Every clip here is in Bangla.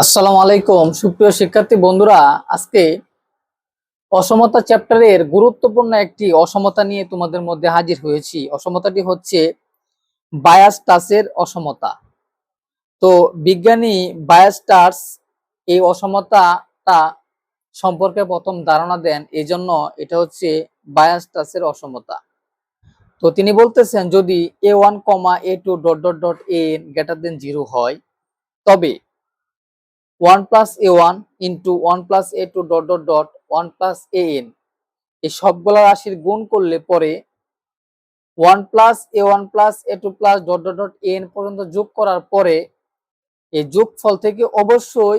আসসালামু আলাইকুম। সুপ্রিয় শিক্ষার্থী বন্ধুরা, আজকে অসমতা চ্যাপ্টারের গুরুত্বপূর্ণ একটি অসমতা নিয়ে তোমাদের মধ্যে হাজির হয়েছি। অসমতাটি হচ্ছে বায়াস টাসের অসমতা। তো বিজ্ঞানী বায়াস টাস এই অসমতাটা সম্পর্কে প্রথম ধারণা দেন এই জন্য এটা হচ্ছে বায়াস টাসের অসমতা। তো তিনি বলতেছেন, যদি a one comma a two dot dot dot a greater than zero হয়, তবে one plus a one into one plus a two dot dot dot one plus a n এই সবগুলা রাশির গুণ করলে পরে one plus a one plus a two plus dot dot dot n পর্যন্ত যোগ করার পরে এই যোগফল থেকে অবশ্যই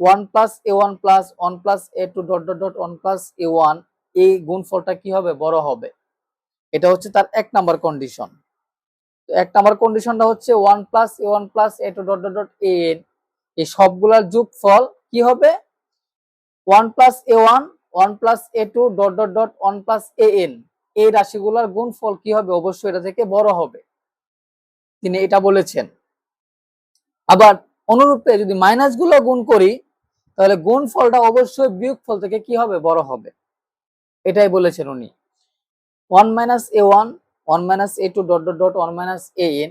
one plus a one plus one plus a two dot dot dot one plus a one এই গুণফলটা কি হবে বড় হবে এটা হচ্ছে তার এক নাম্বার কন্ডিশন এক নাম্বার কন্ডিশনটা হচ্ছে one plus a one plus a two dot dot dot n এই সবগুলার যোগফল কি হবে? One plus a one one plus a two, dot dot dot, one plus a n. এই রাশিগুলার গুণফল কি হবে? অবশ্যই এটা থেকে বড় হবে। তিনি এটা বলেছেন। আবার অনুরূপে যদি মাইনাসগুলো গুণ করি, তাহলে গুণফলটা অবশ্যই বিয়োগফল থেকে কি হবে? বড় হবে। এটাই বলেছেন উনি। One minus a one one minus a two, dot dot dot, one minus a n,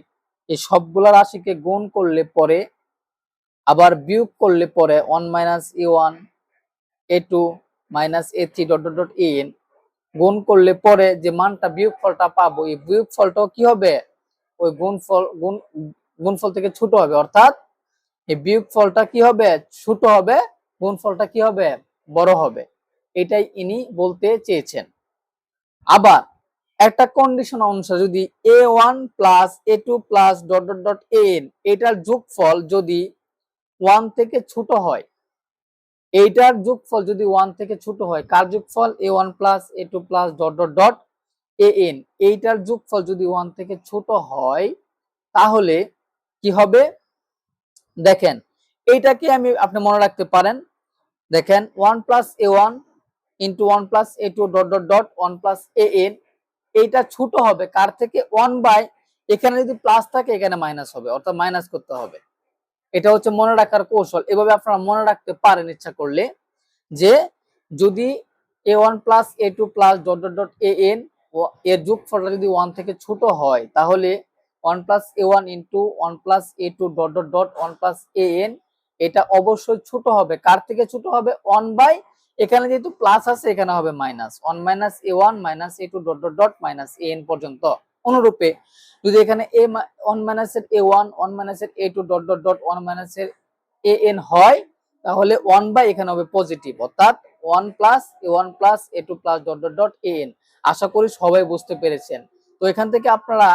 এই সবগুলা রাশিকে গুণ করলে পরে আবার বিয়োগ করলে পরে one minus a one a two minus a three dot dot dot n গুণ করলে পরে যে মানটা বিয়োগ ফলটা পাবো, এই বিয়োগ ফলটাও কি হবে? ওই গুণ ফল গুণ, গুণফল থেকে ছোট হবে। অর্থাৎ এই বিয়োগ ফলটা কি হবে? ছোট হবে, গুণফলটা কি হবে? বড় হবে। এটাই ইনি বলতে চেয়েছেন। আবার একটা কন্ডিশন অনুসারে যদি a one plus a two plus dot dot dot n এটার যোগফল যদি ওয়ান থেকে ছোট হয়, এইটার যোগফল যদি ওয়ান থেকে ছোট হয়, কার যোগফল? A one plus a two plus dot dot dot a n এইটার যোগফল যদি ওয়ান থেকে ছোট হয়, তাহলে কি হবে? দেখেন, এইটাকে আমি, আপনি মনে রাখতে পারেন, দেখেন one plus a one into one plus a two dot dot dot one plus a n এইটা ছোট হবে, কার থেকে? ওয়ান বাই এখানে যদি প্লাস থাকে, এখানে মাইনাস হবে, অর্থাৎ মাইনাস করতে হবে। এটা হচ্ছে মনে রাখার কৌশল। এভাবে আপনারা মনে রাখতে পারেন ইচ্ছা করলে যে যদি a one plus a two plus dot dot dot a n এর যোগফলটা যদি ওয়ান থেকে ছোট হয়, তাহলে one plus a one into one plus a two dot dot dot one plus a n এটা অবশ্যই ছোট হবে। কার থেকে ছোট হবে? ওয়ান বাই এখানে যেহেতু প্লাস আছে, এখানে হবে minus one minus a one minus a two dot dot dot minus a n পর্যন্ত। অনুরূপে যদি এখানে এ ওয়ান মাইনাসের এ ওয়ান ওয়ান মাইনাসের a two dot dot dot one মাইনাসের এ এন হয়, তাহলে ওয়ান বাই এখানে হবে পজিটিভ অর্থাৎ one plus a one plus a two plus dot dot dot a n আশা করি সবাই বুঝতে পেরেছেন। তো এখান থেকে আপনারা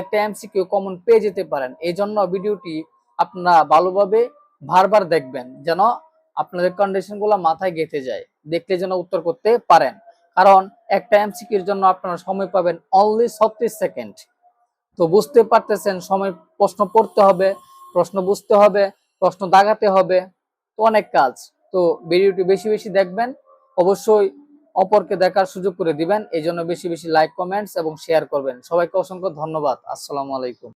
একটা এমসিকিউ কমন পেয়ে যেতে পারেন। এই জন্য ভিডিওটি আপনারা ভালোভাবে বারবার দেখবেন, যেন আপনাদের কন্ডিশনগুলো মাথায় গেঁথে যায়, দেখলে যেন উত্তর করতে পারেন। কারণ একটা এমসিকিউর জন্য আপনারা সময় পাবেন অনলি ছত্রিশ সেকেন্ড তো বুঝতে পারতেছেন, সময় প্রশ্ন পড়তে হবে, প্রশ্ন বুঝতে হবে, প্রশ্ন দাগাতে হবে, তো অনেক কাজ। তো ভিডিওটি বেশি বেশি দেখবেন, অবশ্যই অপরকে দেখার সুযোগ করে দিবেন এই জন্য বেশি বেশি লাইক কমেন্টস এবং শেয়ার করবেন। সবাইকে অসংখ্য ধন্যবাদ। আসসালামু আলাইকুম।